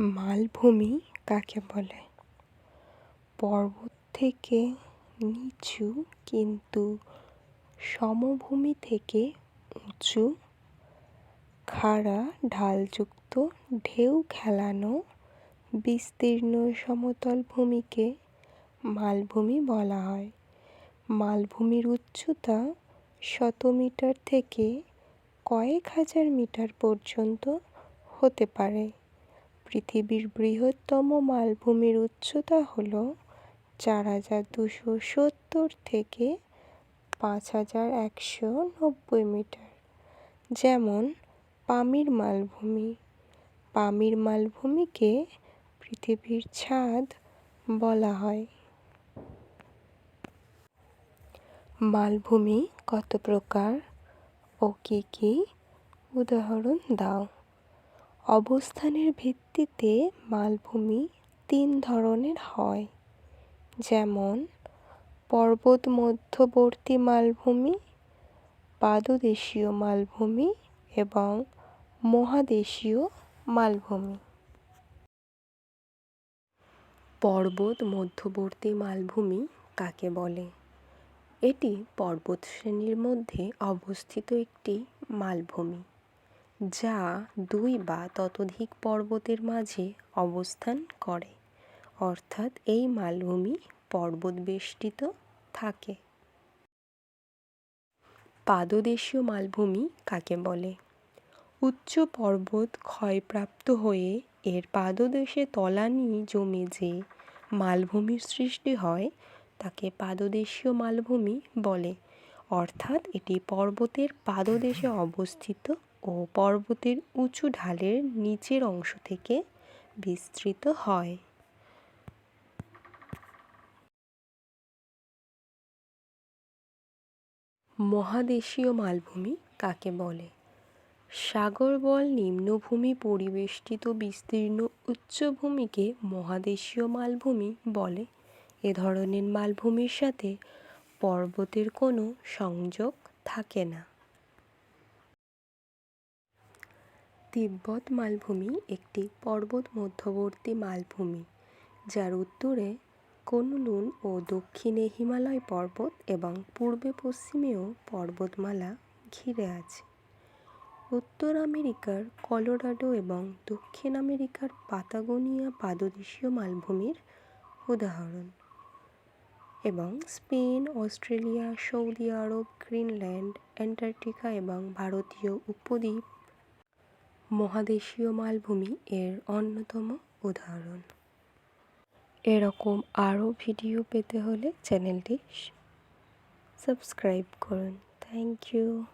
মালভূমি কাকে বলে? পর্বত থেকে নিচু কিন্তু সমভূমি থেকে উঁচু। খাড়া, ঢালযুক্ত, ঢেউ খেলানো, বিস্তীর্ণ সমতল ভূমিকে মালভূমি বলা হয়। মালভূমির উচ্চতা শত মিটার থেকে কয়েক হাজার মিটার পর্যন্ত হতে পারে। পৃথিবীর বৃহত্তম মালভূমির উচ্চতা হল চার হাজার দুশো সত্তর থেকে পাঁচ হাজার একশো নব্বই মিটার। যেমন, পামির মালভূমি। পামির মালভূমিকে পৃথিবীর ছাদ বলা হয়। মালভূমি কত প্রকার? ও কী কী? উদাহরণ দাও। অবস্থানের ভিত্তিতে মালভূমি তিন ধরনের হয়। যেমন পর্বত মধ্যবর্তী মালভূমি, পাদদেশীয় মালভূমি এবং মহাদেশীয় মালভূমি। পর্বত মধ্যবর্তী মালভূমি কাকে বলে? এটি পর্বতশ্রেণীর মধ্যে অবস্থিত একটি মালভূমি। যা দুই বা ততোধিক পর্বতের মাঝে অবস্থান করে। অর্থাৎ এই মালভূমি পর্বত বেষ্টিত থাকে। পাদদেশীয় মালভূমি কাকে বলে? উচ্চ পর্বত ক্ষয়প্রাপ্ত হয়ে এর পাদদেশে তলানি জমে যে মালভূমির সৃষ্টি হয়, তাকে পাদদেশীয় মালভূমি বলে। অর্থাৎ এটি পর্বতের পাদদেশে অবস্থিত ও পর্বতের উঁচু ঢালের নিচের অংশ থেকে বিস্তৃত হয়। মহাদেশীয় মালভূমি কাকে বলে? সাগরবল নিম্নভূমি পরিবেষ্টিত বিস্তীর্ণ উচ্চভূমিকে মহাদেশীয় মালভূমি বলে। এ ধরনের মালভূমির সাথে পর্বতের কোনো সংযোগ থাকে না। তিব্বত মালভূমি একটি পর্বত মধ্যবর্তী মালভূমি, যার উত্তরে কুনলুন ও দক্ষিণে হিমালয় পর্বত এবং পূর্বে পশ্চিমেও পর্বতমালা ঘিরে আছে। উত্তর আমেরিকার কলোরাডো এবং দক্ষিণ আমেরিকার পাতাগোনিয়া পাদদেশীয় মালভূমির উদাহরণ এবং Spain, Australia, Saudi Arab, Greenland, Antarctica এবং ভারতীয় উপদ্বীপ মহাদেশীয় মালভূমি এর অন্যতম উদাহরণ। এরকম আরও ভিডিও পেতে হলে চ্যানেলটি সাবস্ক্রাইব করুন। Thank you.